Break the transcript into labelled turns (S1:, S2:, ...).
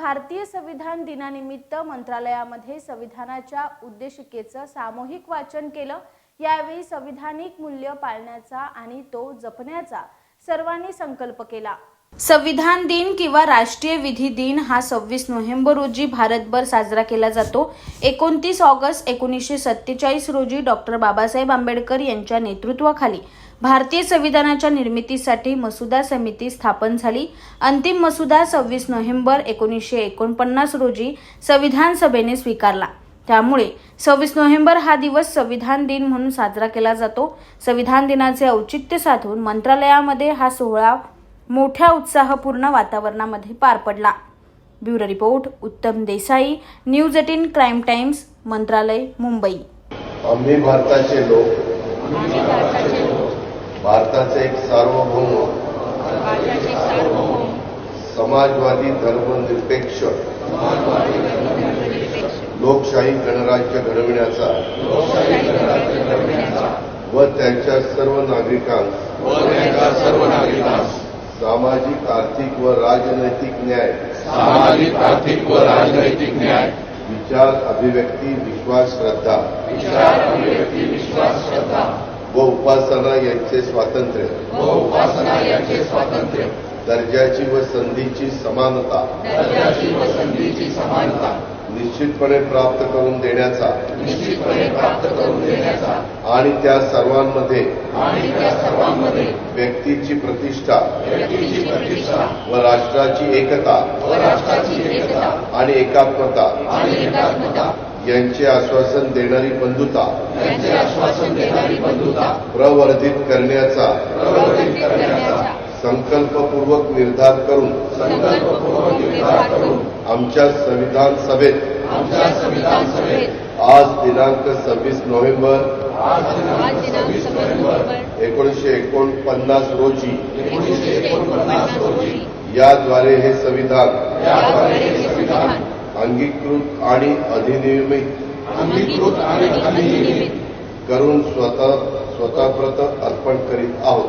S1: भारतीय संविधान दिनानिमित्त मंत्रालयामध्ये संविधानाच्या उद्देशिकेचं सामूहिक वाचन केलं. यावेळी संविधानिक मूल्य पाळण्याचा आणि तो जपण्याचा सर्वांनी संकल्प केला. संविधान दिन किंवा राष्ट्रीय विधी दिन हा सव्वीस नोव्हेंबर रोजी भारतभर साजरा केला जातो. एकोणतीस ऑगस्ट एकोणीसशे सत्तेचाळीस रोजी डॉक्टर बाबासाहेब आंबेडकर यांच्या नेतृत्वाखाली भारतीय संविधानाच्या निर्मितीसाठी मसुदा समिती स्थापन झाली. अंतिम मसुदा सव्वीस नोव्हेंबर एकोणीसशे एकोणपन्नास रोजी संविधान सभेने स्वीकारला. त्यामुळे सव्वीस नोव्हेंबर हा दिवस संविधान दिन म्हणून साजरा केला जातो. संविधान दिनाचे औचित्य साधून मंत्रालयामध्ये हा सोहळा मोठ्या उत्साहपूर्ण वातावरणामध्ये पार पडला. Bureau report Uttam Desai news eighteen crime times मंत्रालय मुंबई.
S2: आम्ही भारताचे लोक. भारताचे एक सार्वभौम.
S3: भारताचे सार्वभौम
S2: समाजवादी धर्मनिरपेक्ष. लोकशाही गणराज्य घडविण्याचा.
S3: लोकशाही गणराज्य घडविण्याचा
S2: व त्यांच्या सर्व नागरिकांस. सामाजिक आर्थिक व राजनैतिक न्याय.
S4: सामाजिक आर्थिक व राजनैतिक न्याय.
S2: विचार अभिव्यक्ती विश्वास श्रद्धा.
S4: विचार अभिव्यक्ती विश्वास श्रद्धा.
S2: व उपासना यांचे स्वातंत्र्य.
S4: व उपासना यांचे स्वातंत्र्य.
S2: दर्जाची व संधीची समानता.
S4: दर्जाची व संधीची समानता.
S2: निश्चितपणे प्राप्त करून देण्याचा.
S4: निश्चितपणे प्राप्त करून देण्याचा.
S2: आणि त्या सर्वांमध्ये.
S4: आणि त्या सर्वांमध्ये.
S2: व्यक्तीची प्रतिष्ठा.
S4: व्यक्तीची प्रतिष्ठा.
S2: व राष्ट्राची एकता.
S4: व राष्ट्राची एकता.
S2: आणि एकात्मता.
S4: आणि एकात्मता.
S2: यांचे आश्वासन देणारी बंधुता.
S4: यांचे आश्वासन देणारी बंधुता.
S2: प्रवर्धित करण्याचा.
S4: प्रवर्धित करण्याचा.
S2: संकल्पपूर्वक निर्धार करून
S4: संकल्पपूर्वक निर्धार करून
S2: आमच्या संविधान सभेत
S4: आमच्या संविधान सभेत
S2: आज दिनांक सव्वीस नोव्हेंबर
S4: आज सव्वीस नोव्हेंबर
S2: एकोणीसशे एकोणपन्नास रोजी
S4: एकोणीसशे एकोणपन्नास रोजी
S2: याद्वारे हे संविधान
S4: याद्वारे हे संविधान
S2: अंगीकृत आणि अधिनियमित
S4: अंगीकृत आणि अधिनियमित
S2: करून स्वतः स्वतःप्रत अर्पण
S3: करीत आहोत.